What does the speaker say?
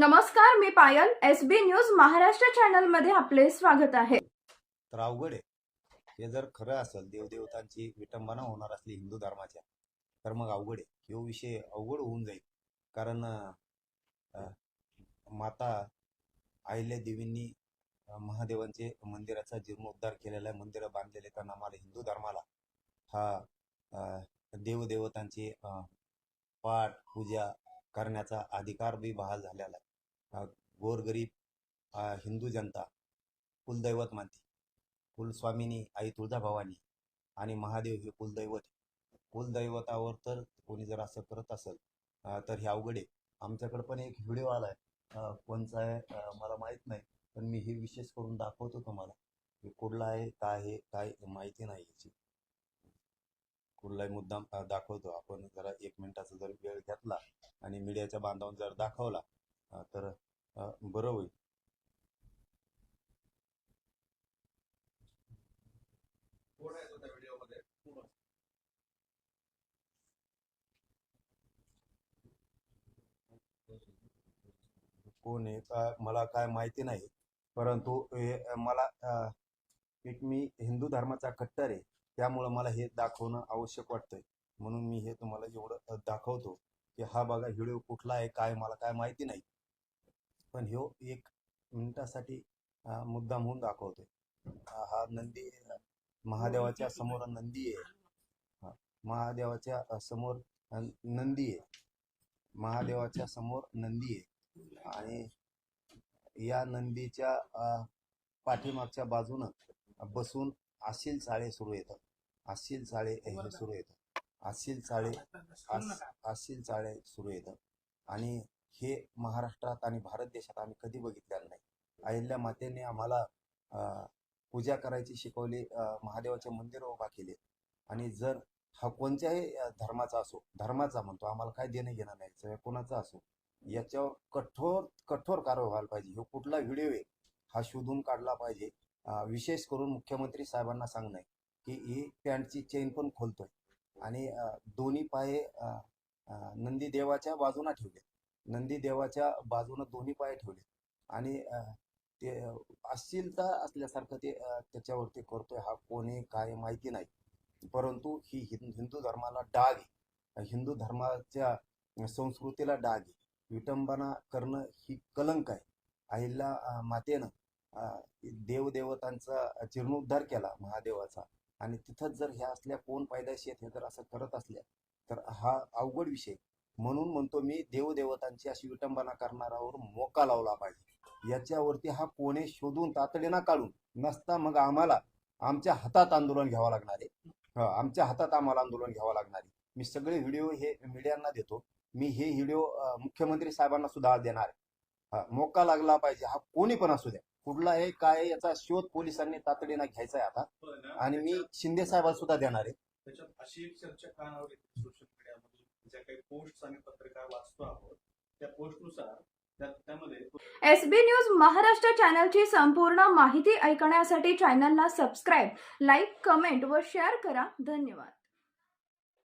नमस्कार मी Payal S B news Maharashtra चॅनलमध्ये आपले स्वागत आहे. तर अवघड आहे. हे जर खरं असेल देवदेवतांची विटंबना होणार असली हिंदू धर्माच्या तर मग अवघड आहे. ह्यो विषय अवघड होऊन जाईल. कारण माता अहिल्या देवींनी महादेवांचे मंदिराचा जीर्णोद्धार केलेला आहे. मंदिरं बांधलेले कारण आम्हाला हिंदू धर्माला हा देवदेवतांची पाठ पूजा करण्याचा अधिकार बी बहाल झालेला आहे. गोरगरीब हिंदू जनता कुलदैवत मानते. कुलस्वामिनी आई तुळजाभवानी आणि महादेव हे कुलदैवत कुलदैवतावर तर कोणी जर असं करत असेल तर हे अवघड आहे. आमच्याकडे पण एक व्हिडिओ आला आहे कोणचा आहे? मला माहीत नाही पण मी हे विशेष करून दाखवतो तुम्हाला. की कुठला आहे काय आहे काय माहिती नाही याची. कुठलाही मुद्दाम दाखवतो. आपण जरा एक मिनिटाचा जर वेळ घेतला आणि मीडियाच्या बांधावर जर दाखवला तर बरं होईल. कोण आहे? का मला काय माहिती नाही. परंतु मला एक मी हिंदू धर्माचा कट्टर आहे. त्यामुळं मला हे दाखवणं आवश्यक वाटतंय. म्हणून मी हे तुम्हाला एवढं दाखवतो की हा बघा व्हिडिओ कुठला आहे काय मला काय माहिती नाही. पण ह्यो एक मिनिटासाठी अ, मुद्दाम होऊन दाखवतोय. हा नंदी महादेवाच्या समोर नंदी आहे. हा, महादेवाच्या समोर नंदी आहे. महादेवाच्या समोर नंदी आहे. आणि या नंदीच्या पाठीमागच्या बाजूनं बसून आशील चाळे सुरू येतात. आशील चाळे हे सुरू येतात. आशील चाळे आशील चाळे सुरू येतात. आणि हे महाराष्ट्रात आणि भारत देशात आम्ही कधी बघितलेलं नाही. अहिल्या मातेने आम्हाला पूजा करायची शिकवली महादेवाचे मंदिर उभा केले. आणि जर हा कोणत्याही धर्माचा असो धर्माचा म्हणतो आम्हाला काय देणं घेणं नाही कोणाचा असो याच्यावर कठोर कठोर कारवाई व्हायला पाहिजे. हो कुठला व्हिडिओ आहे हा शोधून काढला पाहिजे. विशेष करून मुख्यमंत्री साहेबांना सांगणं की ही पॅन्टची चेन पण खोलतोय. आणि दोन्ही पाय अं, नंदी देवाच्या बाजूला ठेवले नंदी देवाच्या बाजूनं दोन्ही पाय ठेवले. आणि ते अश्लीलता असल्यासारखं ते त्याच्यावरती करतोय हा कोणी काय माहिती नाही. परंतु ही हिंदू धर्माला डाग आहे. हिंदू धर्माच्या संस्कृतीला डाग आहे. विटंबना करणं ही कलंक आहे. अहिल्या मातेनं देवदेवतांचा जीर्णोद्धार केला महादेवाचा. आणि तिथंच जर ह्या असल्या कोण पायदाशी आहेत हे जर असं करत असल्या तर हा अवघड विषय म्हणून म्हणतो मी देवदेवतांची अशी विटंबना करणारावर मोका लावला पाहिजे. याच्यावरती हा कोणे शोधून तातडीनं काढून नसता मग आम्हाला आमच्या हातात आंदोलन घ्यावं लागणार आहे. आमच्या हातात आम्हाला आंदोलन घ्यावं लागणार आहे. मी सगळे व्हिडिओ हे मीडियांना देतो. मी हे व्हिडिओ मुख्यमंत्री साहेबांना सुद्धा देणार आहे. मोका लागला पाहिजे. हा कोणी पण असू द्या. कुठला आहे काय याचा शोध पोलिसांनी तातडीनं घ्यायचा आहे आता. आणि मी शिंदे साहेबांना सुद्धा देणार आहे? ज्या काही पोस्ट आणि पत्रकार वाचतो आहोत त्या पोस्टनुसार त्या- एस बी न्यूज महाराष्ट्र चॅनलची संपूर्ण माहिती ऐकण्यासाठी चॅनलला सबस्क्राईब लाईक कमेंट व शेअर करा. धन्यवाद.